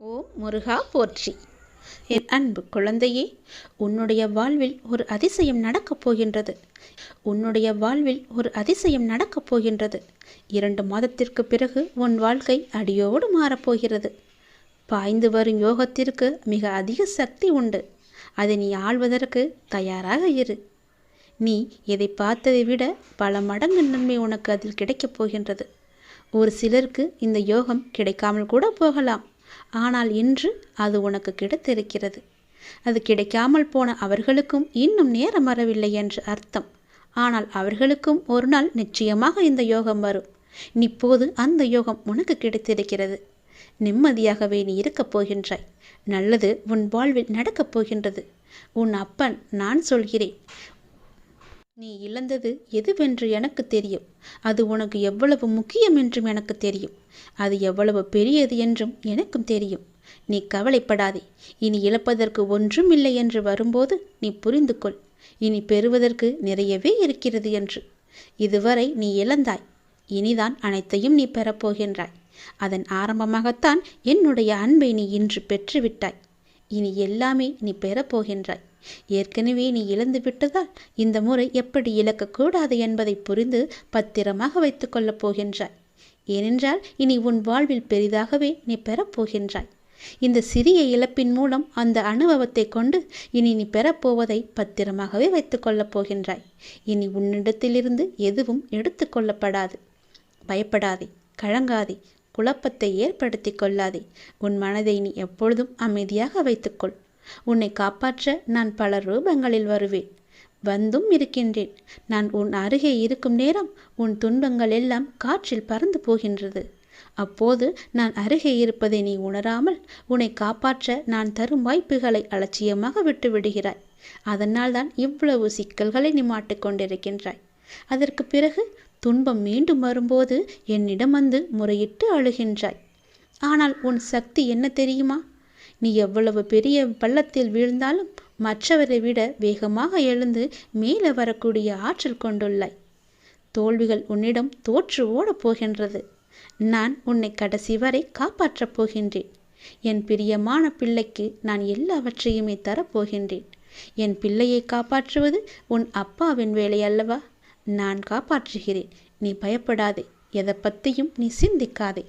ஓம் முருகா போற்றி. என் அன்பு குழந்தையே உன்னுடைய வாழ்வில் ஒரு அதிசயம் நடக்கப் போகின்றது. உன்னுடைய வாழ்வில் ஒரு அதிசயம் நடக்கப் போகின்றது. இரண்டு மாதத்திற்கு பிறகு உன் வாழ்க்கை அடியோடு மாறப்போகிறது பாய்ந்து வரும் யோகத்திற்கு மிக அதிக சக்தி உண்டு. அதை நீ ஆள்வதற்கு தயாராக இரு. நீ எதை பார்த்ததை விட பல மடங்கு நன்மை உனக்கு அதில் கிடைக்கப் போகின்றது. ஒரு சிலருக்கு இந்த யோகம் கிடைக்காமல் கூட போகலாம். ஆனால் இன்று அது உனக்கு கிடைத்திருக்கிறது. அது கிடைக்காமல் போன அவர்களுக்கும் இன்னும் நேரம் வரவில்லை என்று அர்த்தம். ஆனால் அவர்களுக்கும் ஒரு நாள் நிச்சயமாக இந்த யோகம் வரும். இப்போது அந்த யோகம் உனக்கு கிடைத்திருக்கிறது. நிம்மதியாகவே நீ இருக்கப் போகின்றாய். நல்லது உன் வாழ்வில் நடக்கப் போகின்றது. உன் அப்பன் நான் சொல்கிறேன். நீ இழந்தது எதுவென்று எனக்கு தெரியும். அது உனக்கு எவ்வளவு முக்கியம் என்றும் எனக்கு தெரியும். அது எவ்வளவு பெரியது என்றும் எனக்கும் தெரியும். நீ கவலைப்படாதே. இனி இழப்பதற்கு ஒன்றும் இல்லை என்று வரும்போது நீ புரிந்து கொள் இனி பெறுவதற்கு நிறையவே இருக்கிறது என்று. இதுவரை நீ இழந்தாய். இனிதான் அனைத்தையும் நீ பெறப்போகின்றாய் அதன் ஆரம்பமாகத்தான் என்னுடைய அன்பை நீ இன்று பெற்றுவிட்டாய். இனி எல்லாமே நீ பெறப்போகின்றாய் ஏற்கனவே நீ இழந்து விட்டதால் இந்த முறை எப்படி இழக்கக்கூடாது என்பதை புரிந்து பத்திரமாக வைத்துக் கொள்ளப் போகின்றாய். ஏனென்றால் இனி உன் வாழ்வில் பெரிதாகவே நீ பெறப்போகின்றாய் இந்த சிறிய இழப்பின் மூலம் அந்த அனுபவத்தை கொண்டு இனி நீ பெறப்போவதை பத்திரமாகவே வைத்துக் கொள்ளப் போகின்றாய். இனி உன்னிடத்திலிருந்து எதுவும் எடுத்து கொள்ளப்படாது. பயப்படாதே கழங்காதே குழப்பத்தை ஏற்படுத்தி கொள்ளாதே. உன் மனதை நீ எப்பொழுதும் அமைதியாக வைத்துக்கொள் உன்னை காப்பாற்ற நான் பல ரூபங்களில் வருவேன். வந்தும் இருக்கின்றேன். நான் உன் அருகே இருக்கும் நேரம் உன் துன்பங்கள் எல்லாம் காற்றில் பறந்து போகின்றது. அப்போது நான் அருகே இருப்பதை நீ உணராமல் உன்னை காப்பாற்ற நான் தரும் வாய்ப்புகளை அலட்சியமாக விட்டு விடுகிறாய். அதனால்தான் இவ்வளவு சிக்கல்களை நீ மாட்டிக்கொண்டிருக்கின்றாய் அதற்கு பிறகு துன்பம் மீண்டும் வரும்போது என்னிடம் வந்து முறையிட்டு அழுகின்றாய். ஆனால் உன் சக்தி என்ன தெரியுமா? நீ எவ்வளவு பெரிய பள்ளத்தில் வீழ்ந்தாலும் மற்றவரை விட வேகமாக எழுந்து மேலே வரக்கூடிய ஆற்றல் கொண்டுள்ளாய். தோல்விகள் உன்னிடம் தோற்று ஓடப் போகின்றது. நான் உன்னை கடைசி வரை காப்பாற்றப் போகின்றேன். என் பிரியமான பிள்ளைக்கு நான் எல்லாவற்றையுமே தரப்போகின்றேன் என் பிள்ளையை காப்பாற்றுவது உன் அப்பாவின் வேலை அல்லவா? நான் காப்பாற்றுகிறேன். நீ பயப்படாதே. எதை பற்றியும் நீ சிந்திக்காதே.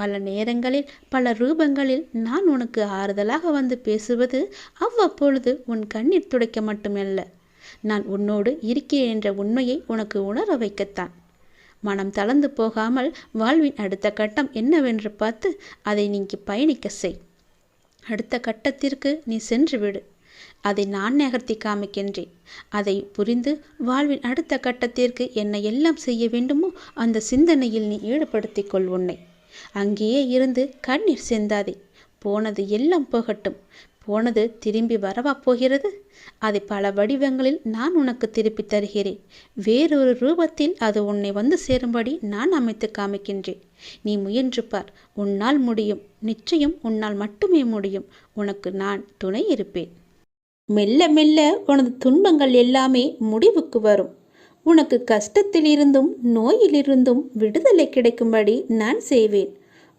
பல நேரங்களில் பல ரூபங்களில் நான் உனக்கு ஆறுதலாக வந்து பேசுவது அவ்வப்பொழுது உன் கண்ணீர் துடைக்க மட்டுமல்ல. நான் உன்னோடு இருக்கிறேன் என்ற உண்மையை உனக்கு உணர வைக்கத்தான். மனம் தளர்ந்து போகாமல் வாழ்வின் அடுத்த கட்டம் என்னவென்று பார்த்து அதை நீங்கி பயணிக்க செய். அடுத்த கட்டத்திற்கு நீ சென்று விடு. அதை நான் நகர்த்தி காமிக்கின்றேன். அதை புரிந்து வாழ்வின் அடுத்த கட்டத்திற்கு என்ன எல்லாம் செய்ய வேண்டுமோ அந்த சிந்தனையில் நீ ஈடுபடுத்திக் கொள் உன்னை. அங்கேயே இருந்து கண்ணீர் சிந்தாதே. போனது எல்லாம் போகட்டும். போனது திரும்பி வரவா போகிறது? அதை பல வடிவங்களில் நான் உனக்கு திருப்பி தருகிறேன். வேறொரு ரூபத்தில் அது உன்னை வந்து சேரும்படி நான் அமைத்து காமிக்கின்றேன். நீ முயன்று பார். உன்னால் முடியும். நிச்சயம் உன்னால் மட்டுமே முடியும். உனக்கு நான் துணை இருப்பேன். மெல்ல மெல்ல உனது துன்பங்கள் எல்லாமே முடிவுக்கு வரும். உனக்கு கஷ்டத்திலிருந்தும் நோயிலிருந்தும் விடுதலை கிடைக்கும்படி நான் செய்வேன்.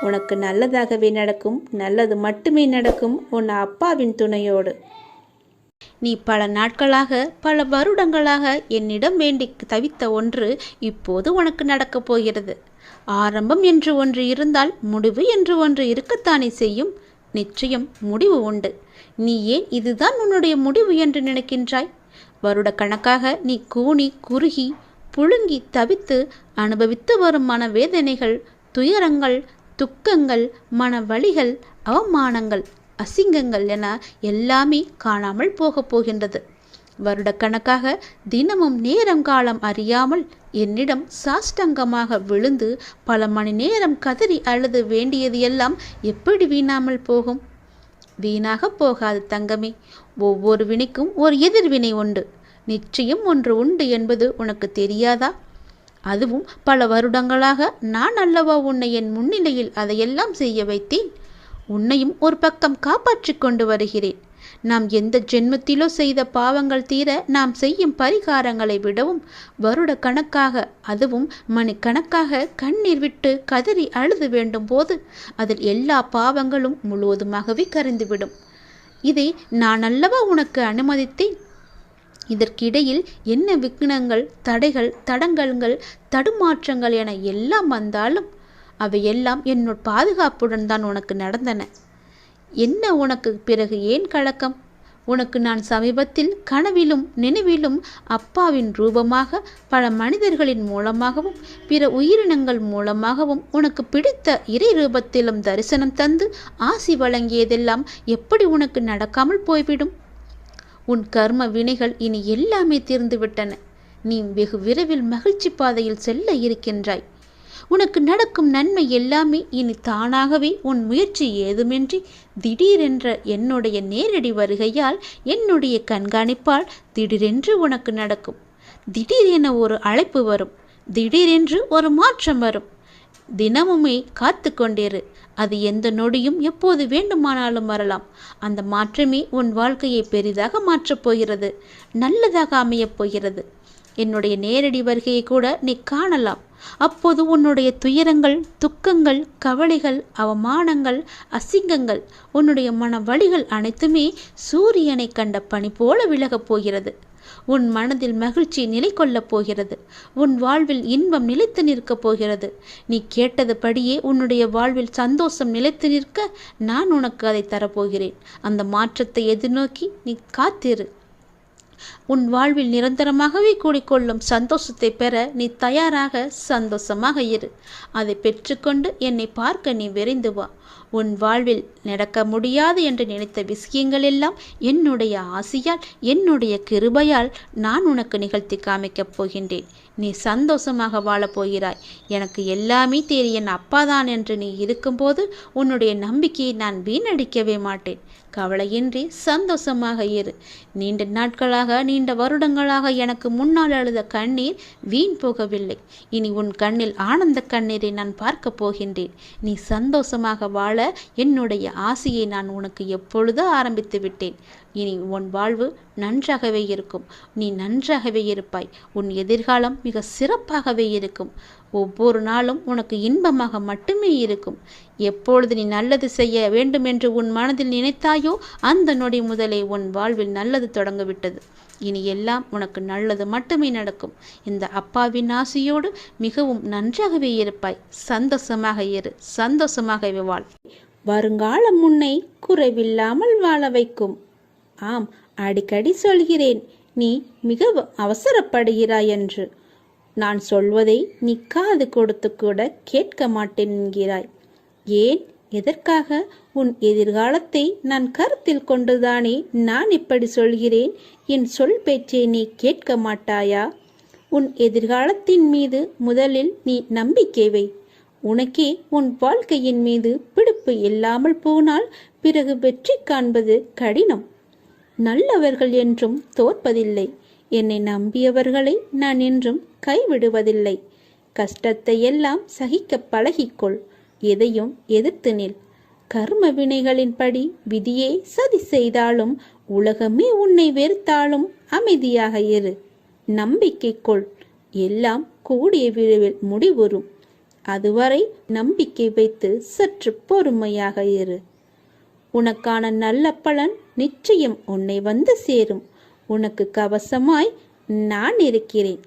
உனக்கு நல்லதாகவே நடக்கும் நல்லது மட்டுமே நடக்கும் உன் அப்பாவின் துணையோடு. நீ பல நாட்களாக பல வருடங்களாக என்னிடம் வேண்டி தவித்த ஒன்று இப்போது உனக்கு நடக்கப் போகிறது. ஆரம்பம் என்று ஒன்று இருந்தால் முடிவு என்று ஒன்று இருக்கத்தானே செய்யும். நிச்சயம் முடிவு உண்டு. நீ ஏன் இதுதான் உன்னுடைய முடிவு என்று நினைக்கின்றாய்? வருட கணக்காக நீ கூனி குறுகி புழுங்கி தவித்து அனுபவித்து வரும் மனவேதனைகள் துயரங்கள் துக்கங்கள் மனவழிகள் அவமானங்கள் அசிங்கங்கள் என எல்லாமே காணாமல் போகப் போகின்றது. வருடக்கணக்காக தினமும் நேரம் காலம் அறியாமல் என்னிடம் சாஷ்டங்கமாக விழுந்து பல மணி நேரம் கதறி அழுது வேண்டியது எல்லாம் எப்படி வீணாமல் போகும்? வீணாக போகாது தங்கமே. ஒவ்வொரு வினைக்கும் ஒரு எதிர்வினை உண்டு. நிச்சயம் ஒன்று உண்டு என்பது உனக்கு தெரியாதா? அதுவும் பல வருடங்களாக நான் அல்லவா உன்னை என் முன்னிலையில் அதையெல்லாம் செய்ய வைத்தேன்? உன்னையும் ஒரு பக்கம் காப்பாற்றிக் கொண்டு வருகிறேன். நாம் எந்த ஜென்மத்திலோ செய்த பாவங்கள் தீர நாம் செய்யும் பரிகாரங்களை விடவும் வருட கணக்காக அதுவும் மணிக்கணக்காக கண்ணீர் விட்டு கதறி அழுது வேண்டும் போது அதில் எல்லா பாவங்களும் முழுவதுமாகவே கரைந்துவிடும். இதை நான் அல்லவா உனக்கு அனுமதித்தேன்? இதற்கிடையில் என்ன விக்னங்கள் தடைகள் தடங்கல்கள் தடுமாற்றங்கள் என எல்லாம் வந்தாலும் அவையெல்லாம் என்னோட பாதுகாப்புடன் தான் உனக்கு நடந்தன. என்ன உனக்கு பிறகு ஏன் கலக்கம்? உனக்கு நான் சமீபத்தில் கனவிலும் நினைவிலும் அப்பாவின் ரூபமாக பல மனிதர்களின் மூலமாகவும் பிற உயிரினங்கள் மூலமாகவும் உனக்கு பிடித்த இறை ரூபத்திலும் தரிசனம் தந்து ஆசி வழங்கியதெல்லாம் எப்படி உனக்கு நடக்காமல் போய்விடும்? உன் கர்ம வினைகள் இனி எல்லாமே தீர்ந்துவிட்டன. நீ வெகு விரைவில் மகிழ்ச்சி பாதையில் செல்ல இருக்கின்றாய். உனக்கு நடக்கும் நன்மை எல்லாமே இனி தானாகவே உன் முயற்சி ஏதுமின்றி திடீரென்ற என்னுடைய நேரடி வருகையால் என்னுடைய கண்காணிப்பால் திடீரென்று உனக்கு நடக்கும். திடீரென ஒரு அழைப்பு வரும். திடீரென்று ஒரு மாற்றம் வரும். தினமுமே காத்து கொண்டேரு அது எந்த நொடியும் எப்போது வேண்டுமானாலும் வரலாம். அந்த மாற்றமே உன் வாழ்க்கையை பெரிதாக மாற்றப் போகிறது. நல்லதாக அமையப் போகிறது. என்னுடைய நேரடி வருகையை கூட நீ காணலாம். அப்போது உன்னுடைய துயரங்கள் துக்கங்கள் கவலைகள் அவமானங்கள் அசிங்கங்கள் உன்னுடைய மன வழிகள் அனைத்துமே சூரியனை கண்ட பனி போல விலகப் போகிறது. உன் மனதில் மகிழ்ச்சி நிலை கொள்ளப் போகிறது. உன் வாழ்வில் இன்பம் நிலைத்து நிற்கப் போகிறது. நீ கேட்டதுபடியே உன்னுடைய வாழ்வில் சந்தோஷம் நிலைத்து நிற்க நான் உனக்கு அதை தரப்போகிறேன். அந்த மாற்றத்தை எதிர்நோக்கி நீ காத்திரு. உன் வாழ்வில் நிரந்தரமாகவே கூடிக்கொள்ளும் சந்தோஷத்தை பெற நீ தயாராக சந்தோஷமாக இரு. அதை பெற்றுக்கொண்டு என்னை பார்க்க நீ விரைந்து வா. உன் வாழ்வில் நடக்க முடியாது என்று நினைத்த விஷயங்கள் எல்லாம் என்னுடைய ஆசையால் என்னுடைய கிருபையால் நான் உனக்கு நிகழ்த்தி காமிக்கப் போகின்றேன். நீ சந்தோஷமாக வாழப்போகிறாய் எனக்கு எல்லாமே தெரியும் அப்பாதான் என்று நீ இருக்கும்போது உன்னுடைய நம்பிக்கையை நான் வீணடிக்கவே மாட்டேன். கவலையின்றி சந்தோஷமாக இரு. நீண்ட நாட்களாக நீண்ட வருடங்களாக எனக்கு முன்னால் அழுத கண்ணீர் வீண் போகவில்லை. இனி உன் கண்ணில் ஆனந்த கண்ணீரை நான் பார்க்கப் போகின்றேன். நீ சந்தோஷமாக வாழ என்னுடைய ஆசையை நான் உனக்கு எப்பொழுதோ ஆரம்பித்து விட்டேன்? இனி உன் வாழ்வு நன்றாகவே இருக்கும். நீ நன்றாகவே இருப்பாய். உன் எதிர்காலம் மிக சிறப்பாகவே இருக்கும். ஒவ்வொரு நாளும் உனக்கு இன்பமாக மட்டுமே இருக்கும். எப்பொழுது நீ நல்லது செய்ய வேண்டும் என்று உன் மனதில் நினைத்தாயோ அந்த நொடி முதலே உன் வாழ்வில் நல்லது தொடங்கிவிட்டது. இனி எல்லாம் உனக்கு நல்லது மட்டுமே நடக்கும். இந்த அப்பாவின் ஆசையோடு மிகவும் நன்றாகவே இருப்பாய். சந்தோஷமாக இரு. சந்தோஷமாகவே வாழ். வருங்காலம் முன்னை குறைவில்லாமல் வாழ வைக்கும். ஆம் அடிக்கடி சொல்கிறேன் நீ மிகவும் அவசரப்படுகிறாய் என்று. நான் சொல்வதை நீ காது கொடுத்து கூட கேட்க மாட்டேன் என்கிறாய். ஏன்? எதற்காக? உன் எதிர்காலத்தை நான் கருத்தில் கொண்டுதானே நான் இப்படி சொல்கிறேன்? என் சொல் பேச்சை நீ கேட்க மாட்டாயா? உன் எதிர்காலத்தின் மீது முதலில் நீ நம்பிக்கை வை. உனக்கே உன் வாழ்க்கையின் மீது பிடிப்பு இல்லாமல் போனால் பிறகு வெற்றி காண்பது கடினம். நல்லவர்கள் என்றும் தோற்பதில்லை. என்னை நம்பியவர்களை நான் என்றும் கைவிடுவதில்லை. கஷ்டத்தை எல்லாம் சகிக்க பழகிக்கொள். எதையும் எதிர்த்து நில். கர்ம வினைகளின்படி விதியே சதி செய்தாலும் உலகமே உன்னை வெறுத்தாலும் அமைதியாக இரு. நம்பிக்கை கொள் எல்லாம் கூடிய விரைவில் முடிவுறும். அதுவரை நம்பிக்கை வைத்து சற்று பொறுமையாக இரு. உனக்கான நல்ல பலன் நிச்சயம் உன்னை வந்து சேரும். உனக்கு கவசமாய் நான் இருக்கிறேன்.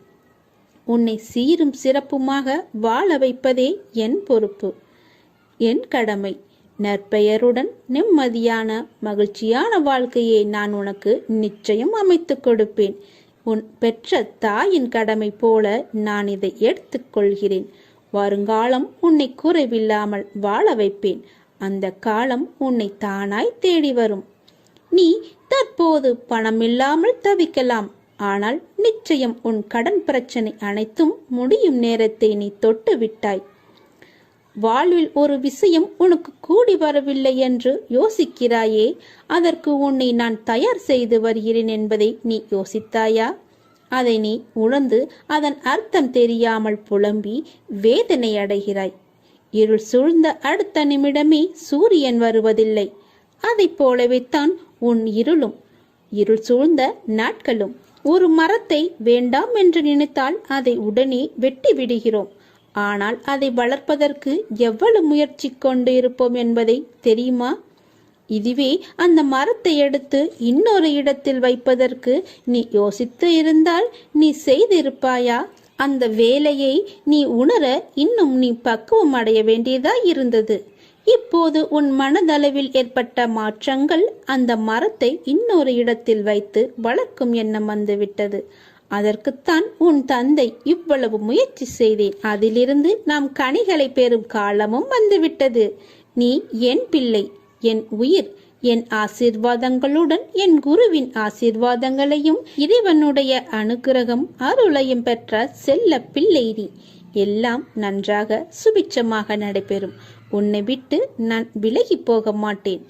உன்னை சீரும் சிறப்புமாக வாழ வைப்பதே என் பொறுப்பு. என் கடமை. நற்பெயருடன் நிம்மதியான மகிழ்ச்சியான வாழ்க்கையை நான் உனக்கு நிச்சயம் அமைத்துக் கொடுப்பேன். உன் பெற்ற தாயின் கடமை போல நான் இதை எடுத்துக்கொள்கிறேன் வருங்காலம் உன்னை குறைவில்லாமல் வாழ வைப்பேன். அந்த காலம் உன்னை தானாய் தேடி வரும். நீ தற்போது பணமில்லாமல் தவிக்கலாம். ஆனால் நிச்சயம் உன் கடன் பிரச்சனை அனைத்தும் முடியும் நேரத்தை நீ தொட்டு விட்டாய் வாழ்வில் ஒரு விஷயம் உனக்கு கூடி வரவில்லை என்று யோசிக்கிறாயே அதற்கு உன்னை நான் தயார் செய்து வருகிறேன் என்பதை நீ யோசித்தாயா? அதை நீ உணர்ந்து அதன் அர்த்தம் தெரியாமல் புலம்பி வேதனை அடைகிறாய். இருள் சூழ்ந்த அடுத்த நிமிடமே சூரியன் வருவதில்லை. அதைப் போலவே தான் உன் இருளும். இருள் சூழ்ந்த நாட்களும். ஒரு மரத்தை வேண்டாம் என்று நினைத்தால் அதை உடனே வெட்டி விடுகிறோம் ஆனால் அதை வளர்ப்பதற்கு எவ்வளவு முயற்சி கொண்டு இருப்போம் என்பதை தெரியுமா? இதுவே அந்த மரத்தை எடுத்து இன்னொரு இடத்தில் வைப்பதற்கு நீ யோசித்து இருந்தால் நீ செய்திருப்பாயா? அந்த வேலையை நீ உணர இன்னும் நீ பக்குவம் அடைய வேண்டியதா இருந்தது. இப்போது உன் மனதளவில் ஏற்பட்ட மாற்றங்கள் அந்த மரத்தை இன்னொரு இடத்தில் வைத்து வளர்க்கும் எண்ணம் வந்துவிட்டது. அதற்குத்தான் உன் தந்தை இவ்வளவு முயற்சி செய்தேன். அதிலிருந்து நாம் கனிகளை பெறும் காலமும் வந்துவிட்டது. நீ என் பிள்ளை என் உயிர் என் ஆசீர்வாதங்களுடன் என் குருவின் ஆசீர்வாதங்களையும் இறைவனுடைய அனுகிரகம் அருளையும் பெற்ற செல்ல பிள்ளை நீ. எல்லாம் நன்றாக சுபிச்சமாக நடைபெறும். உன்னை விட்டு நான் விலகி போக மாட்டேன்.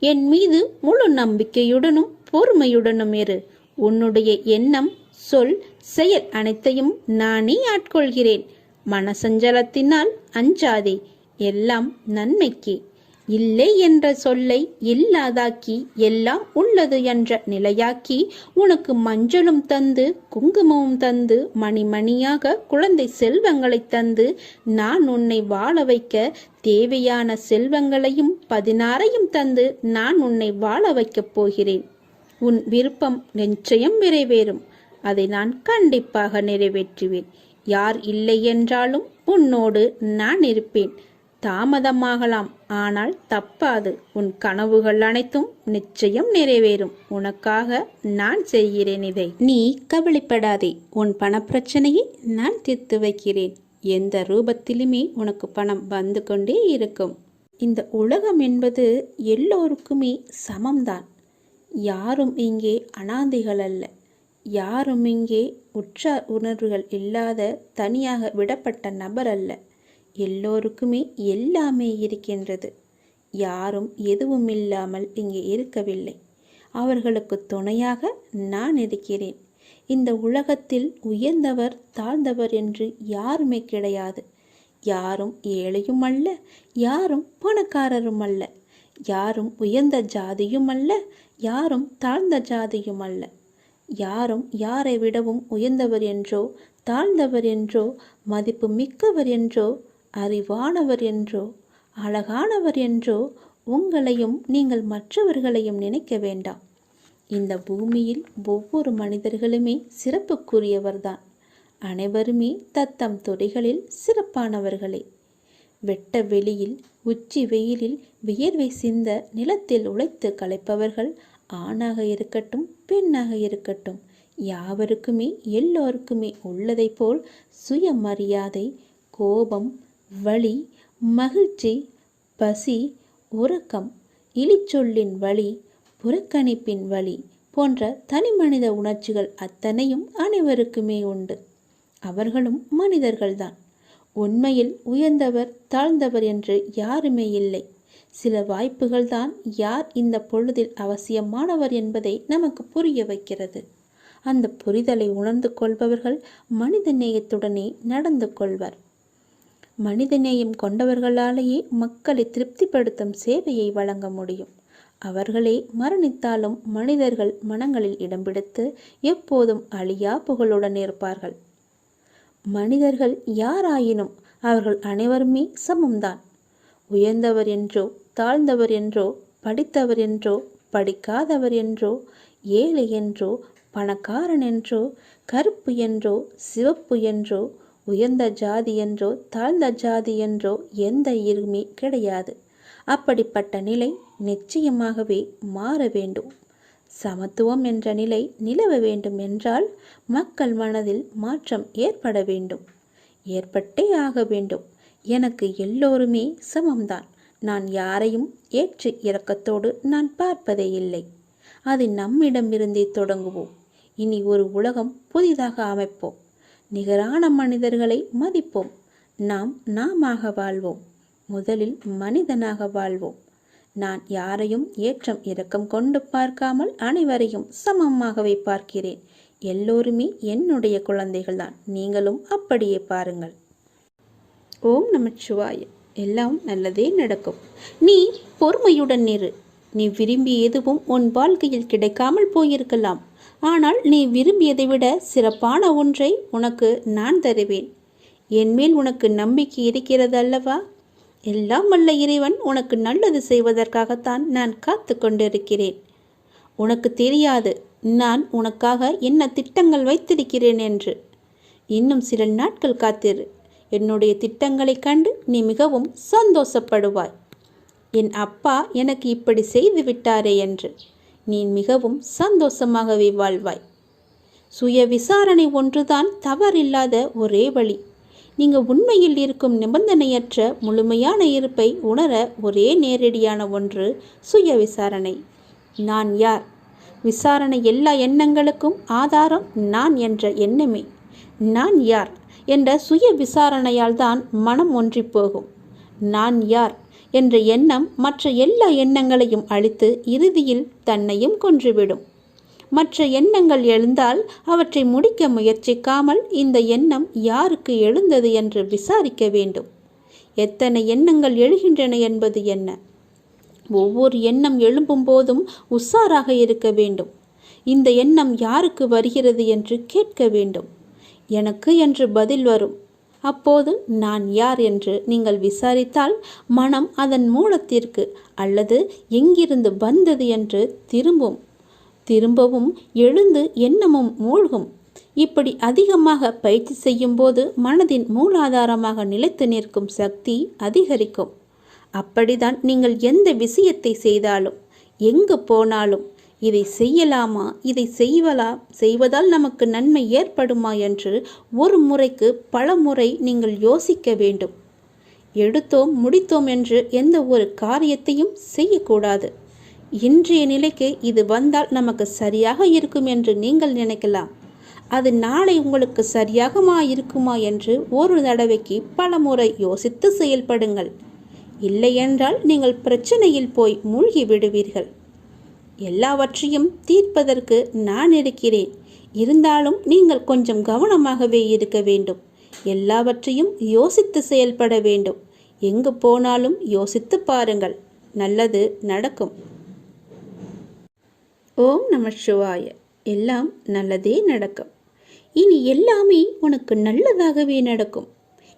என் மீது முழு நம்பிக்கையுடனும் பொறுமையுடனும் இரு. உன்னுடைய எண்ணம் சொல் செயல் அனைத்தையும் நானே ஆட்கொள்கிறேன். மனசஞ்சலத்தினால் அஞ்சாதே எல்லாம் நன்மைக்கே. இல்லை என்ற சொல்லை இல்லாதாக்கி எல்லாம் உள்ளது என்ற நிலையாக்கி உனக்கு மஞ்சளும் தந்து குங்குமமும் தந்து மணிமணியாக குழந்தை செல்வங்களை தந்து நான் உன்னை வாழ வைக்க தேவையான செல்வங்களையும் பதினாறையும் தந்து நான் உன்னை வாழ வைக்கப் போகிறேன். உன் விருப்பம் நிச்சயம் நிறைவேறும். அதை நான் கண்டிப்பாக நிறைவேற்றுவேன். யார் இல்லை என்றாலும் உன்னோடு நான் இருப்பேன். தாமதமாகலாம் ஆனால் தப்பாது. உன் கனவுகள் அனைத்தும் நிச்சயம் நிறைவேறும். உனக்காக நான் செய்கிறேன் இதை. நீ கவலைப்படாதே. உன் பணப்பிரச்சனையை நான் தீர்த்து வைக்கிறேன். எந்த ரூபத்திலுமே உனக்கு பணம் வந்து கொண்டே இருக்கும். இந்த உலகம் என்பது எல்லோருக்குமே சமம்தான். யாரும் இங்கே அனாதைகள் அல்ல. யாரும் இங்கே உற்றார் உணர்வுகள் இல்லாத தனியாக விடப்பட்ட நபர் அல்ல. எல்லோருக்குமே எல்லாமே இருக்கின்றது. யாரும் எதுவும் இல்லாமல் இங்கே இருக்கவில்லை. அவர்களுக்கு துணையாக நான் இருக்கிறேன். இந்த உலகத்தில் உயர்ந்தவர் தாழ்ந்தவர் என்று யாருமே கிடையாது. யாரும் ஏழையும் அல்ல யாரும் பணக்காரரும் அல்ல. யாரும் உயர்ந்த ஜாதியும் அல்ல யாரும் தாழ்ந்த ஜாதியும் அல்ல. யாரும் யாரை விடவும் உயர்ந்தவர் என்றோ தாழ்ந்தவர் என்றோ மதிப்பு மிக்கவர் என்றோ அறிவானவர் என்றோ அழகானவர் என்றோ உங்களையும் நீங்கள் மற்றவர்களையும் நினைக்க வேண்டாம். இந்த பூமியில் ஒவ்வொரு மனிதர்களுமே சிறப்புக்குரியவர்தான். அனைவருமே தத்தம் துறைகளில் சிறப்பானவர்களே. வெட்ட வெளியில் உச்சி வெயிலில் வியர்வை சிந்த நிலத்தில் உழைத்து களைப்பவர்கள் ஆணாக இருக்கட்டும் பெண்ணாக இருக்கட்டும் யாவருக்குமே எல்லோருக்குமே உள்ளதைப் போல் சுயமரியாதை கோபம் வழி மகிழ்ச்சி பசி உறக்கம் இழிச்சொல்லின் வழி புறக்கணிப்பின் வழி போன்ற தனிமனித உணர்ச்சிகள் அத்தனையும் அனைவருக்குமே உண்டு. அவர்களும் மனிதர்கள்தான். உண்மையில் உயர்ந்தவர் தாழ்ந்தவர் என்று யாருமே இல்லை. சில வாய்ப்புகள் தான் யார் இந்த பொழுதில் அவசியமானவர் என்பதை நமக்கு புரிய வைக்கிறது. அந்த புரிதலை உணர்ந்து கொள்பவர்கள் மனித நேயத்துடனே நடந்து கொள்வர். மனிதநேயம் கொண்டவர்களாலேயே மக்களை திருப்திப்படுத்தும் சேவையை வழங்க முடியும். அவர்களே மரணித்தாலும் மனிதர்கள் மனங்களில் இடம் பிடித்து எப்போதும் அழியா புகழுடன் இருப்பார்கள். மனிதர்கள் யாராயினும் அவர்கள் அனைவருமே சமம்தான். உயர்ந்தவர் என்றோ தாழ்ந்தவர் என்றோ படித்தவர் என்றோ படிக்காதவர் என்றோ ஏழை என்றோ பணக்காரன் என்றோ கருப்பு என்றோ சிவப்பு என்றோ உயர்ந்த ஜாதி என்றோ தாழ்ந்த ஜாதி என்றோ எந்த இருமே கிடையாது. அப்படிப்பட்ட நிலை நிச்சயமாகவே மாற வேண்டும். சமத்துவம் என்ற நிலை நிலவ வேண்டும் என்றால் மக்கள் மனதில் மாற்றம் ஏற்பட வேண்டும். ஏற்பட்டே ஆக வேண்டும். எனக்கு எல்லோருமே சமம்தான். நான் யாரையும் ஏற்று இறக்கத்தோடு நான் பார்ப்பதே இல்லை. அது நம்மிடமிருந்தே தொடங்குவோம். இனி ஒரு உலகம் புதிதாக அமைப்போம். நிகரான மனிதர்களை மதிப்போம். நாம் நாமாக வாழ்வோம். முதலில் மனிதனாக வாழ்வோம். நான் யாரையும் ஏற்றம் இரக்கம் கொண்டு பார்க்காமல் அனைவரையும் சமமாகவே பார்க்கிறேன். எல்லோருமே என்னுடைய குழந்தைகள்தான். நீங்களும் அப்படியே பாருங்கள். ஓம் நமச்சிவாய எல்லாம் நல்லதே நடக்கும். நீ பொறுமையுடன் இரு நீ விரும்பி எதுவும் உன் வாழ்க்கையில் கிடைக்காமல் போயிருக்கலாம். ஆனால் நீ விரும்பியதை விட சிறப்பான ஒன்றை உனக்கு நான் தருவேன். என்மேல் உனக்கு நம்பிக்கை இருக்கிறது அல்லவா? எல்லாம் வல்ல இறைவன் உனக்கு நல்லது செய்வதற்காகத்தான் நான் காத்து கொண்டிருக்கிறேன். உனக்கு தெரியாது நான் உனக்காக என்ன திட்டங்கள் வைத்திருக்கிறேன் என்று. இன்னும் சில நாட்கள் காத்திரு. என்னுடைய திட்டங்களைக் கண்டு நீ மிகவும் சந்தோஷப்படுவாய். என் அப்பா எனக்கு இப்படி செய்து விட்டாரே என்று நீ மிகவும் சந்தோஷமாகவே வாழ்வாய். சுய விசாரணை ஒன்றுதான் தவறில்லாத ஒரே வழி. நீங்கள் உண்மையில் இருக்கும் நிபந்தனையற்ற முழுமையான இருப்பை உணர ஒரே நேரடியான ஒன்று சுய விசாரணை. நான் யார்? விசாரணை எல்லா எண்ணங்களுக்கும் ஆதாரம் நான் என்ற எண்ணமே. நான் யார்? என்ற சுய விசாரணையால் தான் மனம் ஒன்றிப் போகும். நான் யார்? என்ற எண்ணம் மற்ற எல்லா எண்ணங்களையும் அழித்து இறுதியில் தன்னையும் கொன்றுவிடும். மற்ற எண்ணங்கள் எழுந்தால் அவற்றை முடிக்க முயற்சிக்காமல் இந்த எண்ணம் யாருக்கு எழுந்தது என்று விசாரிக்க வேண்டும். எத்தனை எண்ணங்கள் எழுகின்றன என்பது என்ன? ஒவ்வொரு எண்ணம் எழும்பும் போதும் உஷாராக இருக்க வேண்டும். இந்த எண்ணம் யாருக்கு வருகிறது என்று கேட்க வேண்டும். எனக்கு என்று பதில் வரும். அப்போது நான் யார் என்று நீங்கள் விசாரித்தால் மனம் அதன் மூலத்திற்கு அல்லது எங்கிருந்து வந்தது என்று திரும்பும். திரும்பவும் எழுந்து எண்ணமும் மூழ்கும். இப்படி அதிகமாக பயிற்சி செய்யும்போது மனதின் மூலாதாரமாக நிலைத்து நிற்கும் சக்தி அதிகரிக்கும். அப்படிதான் நீங்கள் எந்த விஷயத்தை செய்தாலும் எங்கு போனாலும் இதை செய்யலாமா? இதை செய்வலா? செய்வதால் நமக்கு நன்மை ஏற்படுமா? என்று ஒரு முறைக்கு பல முறை நீங்கள் யோசிக்க வேண்டும். எடுத்தோம் முடித்தோம் என்று எந்த ஒரு காரியத்தையும் செய்யக்கூடாது. இன்றைய நிலைக்கு இது வந்தால் நமக்கு சரியாக இருக்கும் என்று நீங்கள் நினைக்கலாம். அது நாளை உங்களுக்கு சரியாகமா இருக்குமா என்று ஒரு தடவைக்கு பல முறை யோசித்து செயல்படுங்கள். இல்லையென்றால் நீங்கள் பிரச்சனையில் போய் மூழ்கி விடுவீர்கள். எல்லாவற்றையும் தீர்ப்பதற்கு நான் இருக்கிறேன். இருந்தாலும் நீங்கள் கொஞ்சம் கவனமாகவே இருக்க வேண்டும். எல்லாவற்றையும் யோசித்து செயல்பட வேண்டும். எங்கு போனாலும் யோசித்து பாருங்கள். நல்லது நடக்கும். ஓம் நம சிவாய. எல்லாம் நல்லதே நடக்கும். இனி எல்லாமே உனக்கு நல்லதாகவே நடக்கும்.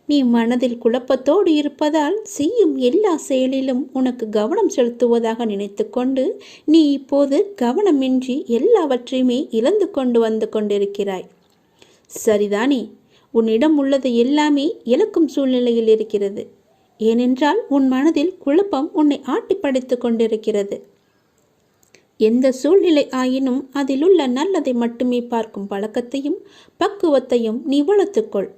நீ மனதில் குழப்பத்தோடு இருப்பதால் செய்யும் எல்லா செயலிலும் உனக்கு கவனம் செலுத்துவதாக நினைத்துக்கொண்டு நீ இப்போது கவனமின்றி எல்லாவற்றையுமே இழந்து கொண்டு வந்து கொண்டிருக்கிறாய். சரிதானே உன்னிடம் உள்ளது எல்லாமே இழக்கும் சூழ்நிலையில் இருக்கிறது. ஏனென்றால் உன் மனதில் குழப்பம் உன்னை ஆட்டி படைத்து கொண்டிருக்கிறது. எந்த சூழ்நிலை ஆயினும் அதிலுள்ள நல்லதை மட்டுமே பார்க்கும் பழக்கத்தையும் பக்குவத்தையும் நீ வளர்த்துக்கொள்.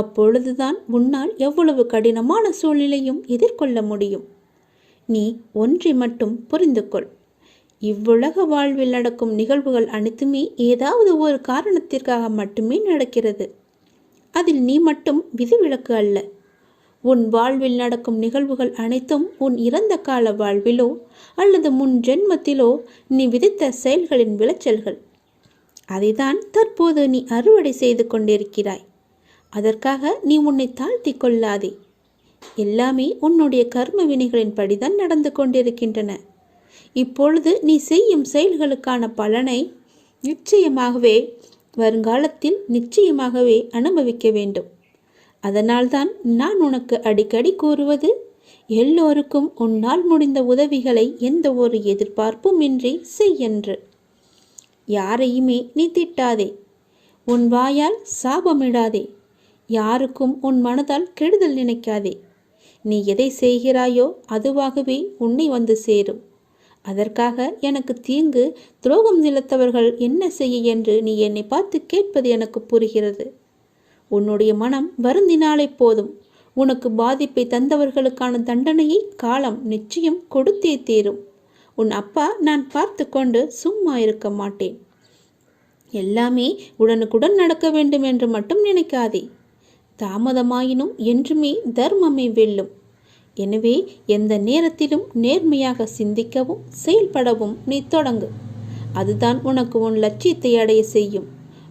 அப்பொழுதுதான் உன்னால் எவ்வளவு கடினமான சூழ்நிலையும் எதிர்கொள்ள முடியும். நீ ஒன்றை மட்டும் புரிந்து கொள் இவ்வுலக வாழ்வில் நடக்கும் நிகழ்வுகள் அனைத்துமே ஏதாவது ஒரு காரணத்திற்காக மட்டுமே நடக்கிறது. அதில் நீ மட்டும் விதிவிலக்கு அல்ல. உன் வாழ்வில் நடக்கும் நிகழ்வுகள் அனைத்தும் உன் இறந்த கால வாழ்விலோ அல்லது முன் ஜென்மத்திலோ நீ விதித்த செயல்களின் விளைச்சல்கள். அதைதான் தற்போது நீ அறுவடை செய்து கொண்டிருக்கிறாய். அதற்காக நீ உன்னை தாழ்த்தி கொள்ளாதே. எல்லாமே உன்னுடைய கர்ம வினைகளின் படிதான் நடந்து கொண்டிருக்கின்றன. இப்பொழுது நீ செய்யும் செயல்களுக்கான பலனை நிச்சயமாகவே வருங்காலத்தில் நிச்சயமாகவே அனுபவிக்க வேண்டும். அதனால்தான் நான் உனக்கு அடிக்கடி கூறுவது எல்லோருக்கும் உன்னால் முடிந்த உதவிகளை எந்த ஒரு எதிர்பார்ப்பும் இன்றி செய்யென்று யாரையுமே நீ திட்டாதே. உன் வாயால் சாபமிடாதே. யாருக்கும் உன் மனதால் கெடுதல் நினைக்காதே. நீ எதை செய்கிறாயோ அதுவாகவே உன்னை வந்து சேரும். அதற்காக எனக்கு தீங்கு துரோகம் நிலத்தவர்கள் என்ன செய்ய என்று நீ என்னை பார்த்து கேட்பது எனக்கு புரிகிறது. உன்னுடைய மனம் வருந்தினாலே போதும். உனக்கு பாதிப்பை தந்தவர்களுக்கான தண்டனையை காலம் நிச்சயம் கொடுத்தே தீரும். உன் அப்பா நான் பார்த்து கொண்டு சும்மா இருக்க மாட்டேன். எல்லாமே உடனுக்குடன் நடக்க வேண்டும் என்று மட்டும் நினைக்காதே. தாமதமாயினும் என்றுமே தர்மமே வெல்லும். எனவே எந்த நேரத்திலும் நேர்மையாக சிந்திக்கவும் செயல்படவும் நீ தொடங்கு. அதுதான் உனக்கு உன் லட்சியத்தை அடைய செய்யும்.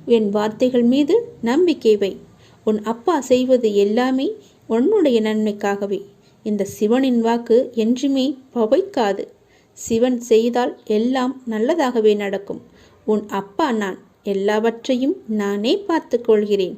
என் வார்த்தைகள் மீது நம்பிக்கை வை. உன் அப்பா செய்வது எல்லாமே உன்னுடைய நன்மைக்காகவே. இந்த சிவனின் வாக்கு என்றுமே பவைக்காது. சிவன் செய்தால் எல்லாம் நல்லதாகவே நடக்கும். உன் அப்பா நான். எல்லாவற்றையும் நானே பார்த்து கொள்கிறேன்.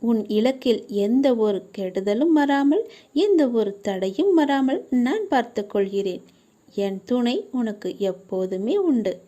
உன் இலக்கில் எந்த ஒரு கெடுதலும் வராமல் எந்த ஒரு தடையும் வராமல் நான் பார்த்து கொள்கிறேன். என் துணை உனக்கு எப்போதுமே உண்டு.